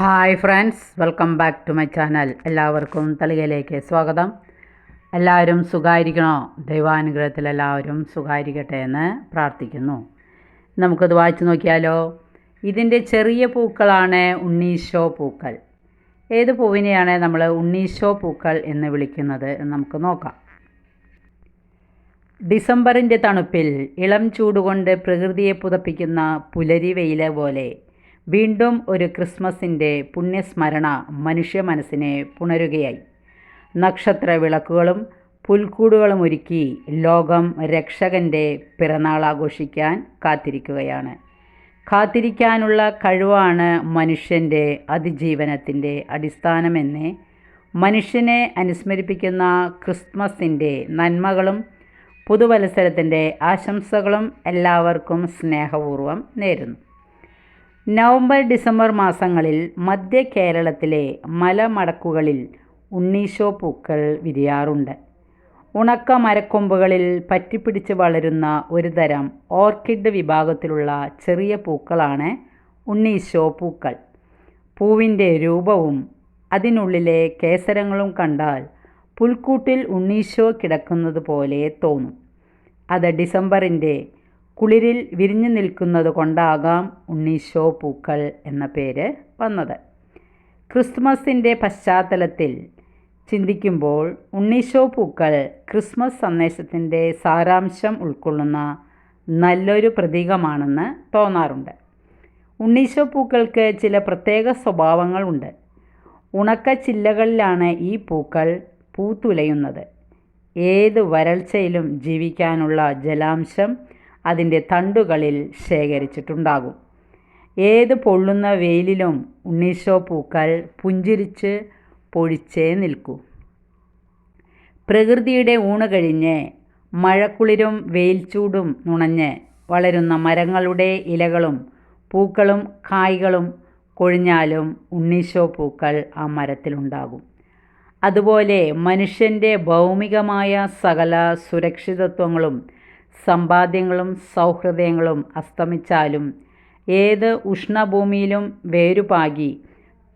Hi friends welcome back to my channel. എല്ലാവർക്കും തളികയിലേക്ക് സ്വാഗതം. എല്ലാവരും സുഖമായിരിക്കണോ ദൈവാനുഗ്രഹത്തിൽ എല്ലാവരും സുഖമായിരിക്കട്ടെ എന്ന് പ്രാർത്ഥിക്കുന്നു. നമുക്കത് വായിച്ചു നോക്കിയാലോ? ഇതിന്റെ ചെറിയ പൂക്കളാണ് ഉണ്ണീശോ പൂക്കൾ. ഏത് പൂവിനെയാണ് നമ്മൾ ഉണ്ണീശോ പൂക്കൾ എന്ന് വിളിക്കുന്നത് നമുക്ക് നോക്കാം. ഡിസംബറിന്റെ തണുപ്പിൽ ഇളം ചൂടുകൊണ്ട് പ്രകൃതിയെ പുതപ്പിക്കുന്ന പുലരി പോലെ വീണ്ടും ഒരു ക്രിസ്മസിന്റെ പുണ്യസ്മരണ മനുഷ്യ മനസ്സിനെ പുണരുകയായി. നക്ഷത്ര വിളക്കുകളും പുൽക്കൂടുകളും ഒരുക്കി ലോകം രക്ഷകന്റെ പിറന്നാൾ ആഘോഷിക്കാൻ കാത്തിരിക്കുകയാണ്. കാത്തിരിക്കാനുള്ള കഴിവാണ് മനുഷ്യന്റെ അതിജീവനത്തിന്റെ അടിസ്ഥാനമെന്ന് മനുഷ്യനെ അനുസ്മരിപ്പിക്കുന്ന ക്രിസ്മസിന്റെ നന്മകളും പുതുവത്സരത്തിന്റെ ആശംസകളും എല്ലാവർക്കും സ്നേഹപൂർവം നേരുന്നു. നവംബർ ഡിസംബർ മാസങ്ങളിൽ മധ്യ കേരളത്തിലെ മലമടക്കുകളിൽ ഉണ്ണീശോ പൂക്കൾ വിരിയാറുണ്ട്. ഉണക്ക മരക്കൊമ്പുകളിൽ പറ്റിപ്പിടിച്ച് വളരുന്ന ഒരു തരം ഓർക്കിഡ് വിഭാഗത്തിലുള്ള ചെറിയ പൂക്കളാണ് ഉണ്ണീശോ പൂക്കൾ. പൂവിന്റെ രൂപവും അതിനുള്ളിലെ കേസരങ്ങളും കണ്ടാൽ പുൽക്കൂട്ടിൽ ഉണ്ണീശോ കിടക്കുന്നത് പോലെ തോന്നും. അത് ഡിസംബറിന്റെ കുളിരിൽ വിരിഞ്ഞു നിൽക്കുന്നത് കൊണ്ടാകാം ഉണ്ണീശോ പൂക്കൾ എന്ന പേര് വന്നത്. ക്രിസ്മസിന്റെ പശ്ചാത്തലത്തിൽ ചിന്തിക്കുമ്പോൾ ഉണ്ണീശോ പൂക്കൾ ക്രിസ്മസ് സന്ദേശത്തിന്റെ സാരാംശം ഉൾക്കൊള്ളുന്ന നല്ലൊരു പ്രതീകമാണെന്ന് തോന്നാറുണ്ട്. ഉണ്ണീശോ പൂക്കൾക്ക് ചില പ്രത്യേക സ്വഭാവങ്ങളുണ്ട് ഉണക്ക ചില്ലകളിലാണ് ഈ പൂക്കൾ പൂത്തുലയുന്നത്. ഏത് വരൾച്ചയിലും ജീവിക്കാനുള്ള ജലാംശം അതിന്റെ തണ്ടുകളിൽ ശേഖരിച്ചിട്ടുണ്ടാകും. ഏത് പൊള്ളുന്ന വെയിലിലും ഉണ്ണീശോ പൂക്കൾ പുഞ്ചിരിച്ച് പൊഴിച്ചേ നിൽക്കൂ. പ്രകൃതിയുടെ ഊണ് കഴിഞ്ഞ് മഴക്കുളിരും വെയിൽ ചൂടും നുണഞ്ഞ് വളരുന്ന മരങ്ങളുടെ ഇലകളും പൂക്കളും കായ്കളും കൊഴിഞ്ഞാലും ഉണ്ണീശോ പൂക്കൾ ആ മരത്തിലുണ്ടാകും അതുപോലെ മനുഷ്യന്റെ ഭൗമികമായ സകല സുരക്ഷിതത്വങ്ങളും സമ്പാദ്യങ്ങളും സൗഹൃദങ്ങളും അസ്തമിച്ചാലും ഏത് ഉഷ്ണഭൂമിയിലും വേരുപാകി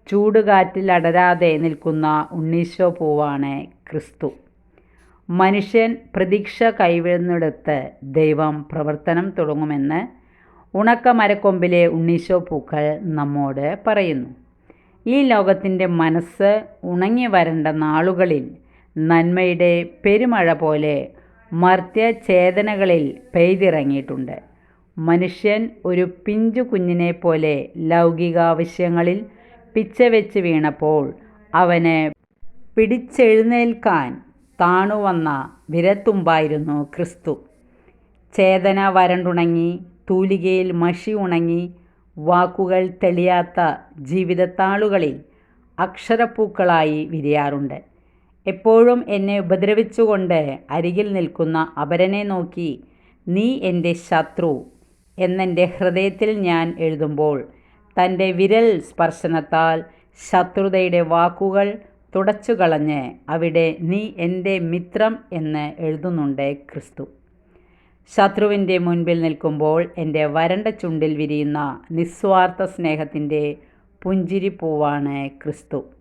ചൂടുകാറ്റിൽ അടരാതെ നിൽക്കുന്ന ഉണ്ണീശോ പൂവാണ് ക്രിസ്തു. മനുഷ്യൻ പ്രതീക്ഷ കൈവിടുന്നിടത്ത് ദൈവം പ്രവർത്തനം തുടങ്ങുമെന്ന് ഉണക്ക മരക്കൊമ്പിലെ ഉണ്ണീശോ പൂക്കൾ നമ്മോട് പറയുന്നു. ഈ ലോകത്തിന്റെ മനസ്സ് ഉണങ്ങി വരേണ്ട നാളുകളിൽ നന്മയുടെ പെരുമഴ പോലെ മർത്യചേതനകളിൽ പെയ്തിറങ്ങിയിട്ടുണ്ട്. മനുഷ്യൻ ഒരു പിഞ്ചു കുഞ്ഞിനെ പോലെ ലൗകികാവശ്യങ്ങളിൽ പിച്ചവെച്ച് വീണപ്പോൾ അവനെ പിടിച്ചെഴുന്നേൽക്കാൻ താണുവന്ന വിരത്തുമ്പായിരുന്നു ക്രിസ്തു. ചേതന വരണ്ടുണങ്ങി തൂലികയിൽ മഷി ഉണങ്ങി വാക്കുകൾ തെളിയാത്ത ജീവിതത്താളുകളിൽ അക്ഷരപ്പൂക്കളായി വിരിയാറുണ്ട്. എപ്പോഴും എന്നെ ഉപദ്രവിച്ചുകൊണ്ട് അരികിൽ നിൽക്കുന്ന അപരനെ നോക്കി നീ എന്റെ ശത്രു എന്നെന്റെ ഹൃദയത്തിൽ ഞാൻ എഴുതുമ്പോൾ തന്റെ വിരൽ സ്പർശനത്താൽ ശത്രുതയുടെ വാക്കുകൾ തുടച്ചു കളഞ്ഞ് അവിടെ നീ എന്റെ മിത്രം എന്ന് എഴുതുന്നുണ്ട് ക്രിസ്തു. ശത്രുവിന്റെ മുൻപിൽ നിൽക്കുമ്പോൾ എന്റെ വരണ്ട ചുണ്ടിൽ വിരിയുന്ന നിസ്വാർത്ഥ സ്നേഹത്തിന്റെ പുഞ്ചിരിപ്പൂവാണ് ക്രിസ്തു.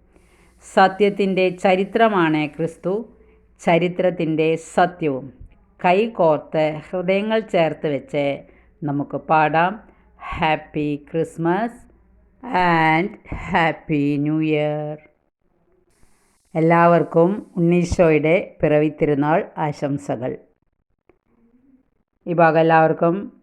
സത്യത്തിന്റെ ചരിത്രമാണ് ക്രിസ്തു ചരിത്രത്തിന്റെ സത്യവും. കൈകോർത്ത് ഹൃദയങ്ങൾ ചേർത്ത് വെച്ച് നമുക്ക് പാടാം. Happy Christmas and happy new year എല്ലാവർക്കും ഉണ്ണീശോയുടെ പിറവി തിരുനാൾ ആശംസകൾ. ഈ ഭാഗം എല്ലാവർക്കും